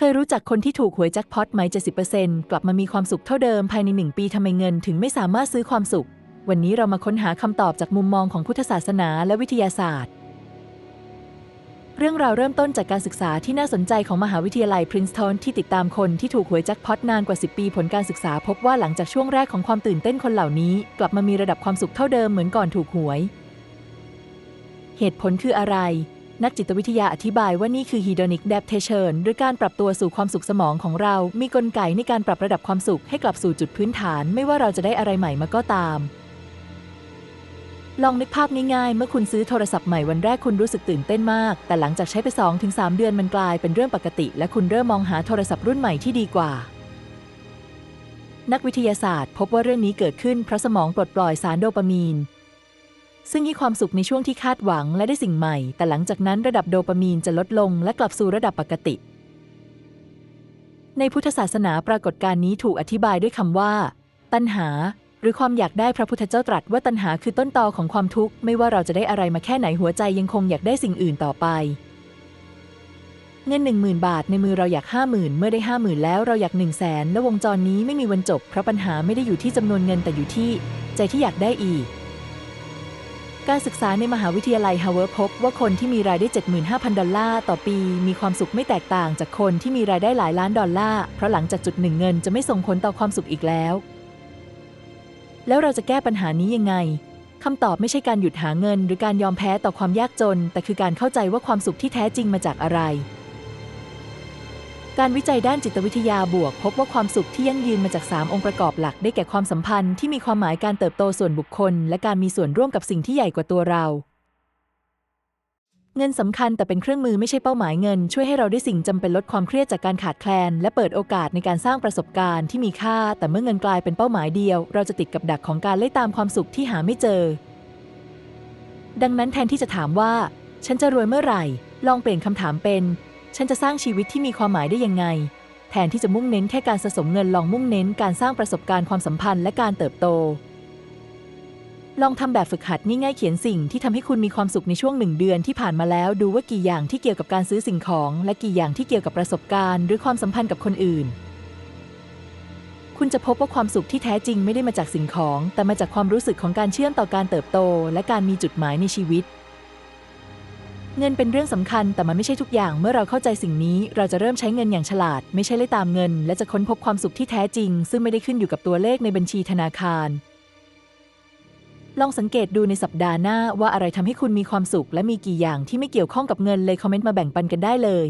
เคยรู้จักคนที่ถูกหวยแจ็คพอตไหม70%กลับมามีความสุขเท่าเดิมภายในหนึ่งปีทำไมเงินถึงไม่สามารถซื้อความสุข วันนี้เรามาค้นหาคำตอบจากมุมมองของพุทธศาสนาและวิทยาศาสตร์ เรื่องราวเริ่มต้นจากการศึกษาที่น่าสนใจของมหาวิทยาลัยพรินสตันที่ติดตามคนที่ถูกหวยแจ็คพอตนานกว่า 10 ปีผลการศึกษาพบว่าหลังจากช่วงแรกของความตื่นเต้นคนเหล่านี้ กลับมามีระดับความสุขเท่าเดิมเหมือนก่อนถูกหวย เหตุผลคืออะไร นักจิตวิทยาอธิบายว่านี่คือ hedonic adaptation หรือการปรับตัวสู่ความสุขสมองของเรา มีกลไกในการปรับระดับความสุขให้กลับสู่จุดพื้นฐาน ไม่ว่าเราจะได้อะไรใหม่มาก็ตาม ลองนึกภาพง่ายๆ เมื่อคุณซื้อโทรศัพท์ใหม่วันแรกคุณรู้สึกตื่นเต้นมาก แต่หลังจากใช้ไป 2-3 เดือนมันกลายเป็นเรื่องปกติ และคุณเริ่มมองหาโทรศัพท์รุ่นใหม่ที่ดีกว่านักวิทยาศาสตร์พบว่าเรื่องนี้เกิดขึ้นเพราะสมองปลดปล่อยสารโดปามีน ซึ่งให้ความสุขในช่วงที่คาดหวังและได้สิ่งใหม่ แต่หลังจากนั้นระดับโดปามีนจะลดลงและกลับสู่ระดับปกติ ในพุทธศาสนาปรากฏการณ์นี้ถูกอธิบายด้วยคำว่า ตัณหา หรือความอยากได้พระพุทธเจ้าตรัสว่าตัณหาคือต้นตอของความทุกข์ ไม่ว่าเราจะได้อะไรมาแค่ไหนหัวใจยังคงอยากได้สิ่งอื่นต่อไปเงิน1 0,000 บาทในมือเราอยาก 50,000 เมื่อได้ 50,000 แล้วเราอยาก 1 0 0 0 0แสนและวงจรนี้ไม่มีวันจบ เพราะปัญหาไม่ได้อยู่ที่จำนวนเงินแต่อยู่ที่ ใจที่อยากได้อีก การศึกษาในมหาวิทยาลัยฮาวเวิร์ดพบว่าคนที่มีรายได้ 75,000 ดอลลาร์ต่อปี มีความสุขไม่แตกต่างจากคนที่มีรายได้หลายล้านดอลลาร์เพราะหลังจากจุดหนึ่งเงินจะไม่ส่งผลต่อความสุขอีกแล้ว แล้วเราจะแก้ปัญหานี้ยังไงคำตอบไม่ใช่การหยุดหาเงิน หรือการยอมแพ้ต่อความยากจน แต่คือการเข้าใจว่าความสุขที่แท้จริงมาจากอะไร การวิจัยด้านจิตวิทยาบวก พบว่าความสุขที่ยั่งยืนมาจาก 3 องค์ประกอบหลักได้แก่ความสัมพันธ์ที่มีความหมายการเติบโตส่วนบุคคล และการมีส่วนร่วมกับสิ่งที่ใหญ่กว่าตัวเรา เงินสำคัญแต่เป็นเครื่องมือไม่ใช่เป้าหมายเงิน ช่วยให้เราได้สิ่งจำเป็นลดความเครียดจากการขาดแคลน และเปิดโอกาสในการสร้างประสบการณ์ที่มีค่า แต่เมื่อเงินกลายเป็นเป้าหมายเดียว เราจะติดกับดักของการไล่ตามความสุขที่หาไม่เจอ ดังนั้นแทนที่จะถามว่า ฉันจะรวยเมื่อไหร่ ลองเปลี่ยนคำถามเป็น ฉันจะสร้างชีวิตที่มีความหมายได้ยังไง แทนที่จะมุ่งเน้นแค่การสะสมเงินลองมุ่งเน้นการสร้างประสบการณ์ความสัมพันธ์และการเติบโต ลองทำแบบฝึกหัดง่ายๆเขียนสิ่งที่ทำให้คุณมีความสุขในช่วงหนึ่งเดือนที่ผ่านมาแล้วดูว่ากี่อย่างที่เกี่ยวกับการซื้อสิ่งของ และกี่อย่างที่เกี่ยวกับประสบการณ์ หรือความสัมพันธ์กับคนอื่น คุณจะพบว่าความสุขที่แท้จริงไม่ได้มาจากสิ่งของ แต่มาจากความรู้สึกของการเชื่อมต่อการเติบโต และการมีจุดหมายในชีวิต เงินเป็นเรื่องสำคัญแต่มันไม่ใช่ทุกอย่างเมื่อเราเข้าใจสิ่งนี้ เราจะเริ่มใช้เงินอย่างฉลาด ไม่ใช่เล่ตามเงิน และจะค้นพบความสุขที่แท้จริง ซึ่งไม่ได้ขึ้นอยู่กับตัวเลขในบัญชีธนาคาร ลองสังเกตดูในสัปดาห์หน้าว่าอะไรทำให้คุณมีความสุข และมีกี่อย่างที่ไม่เกี่ยวข้องกับเงินเลยคอมเมนต์มาแบ่งปันกันได้เลย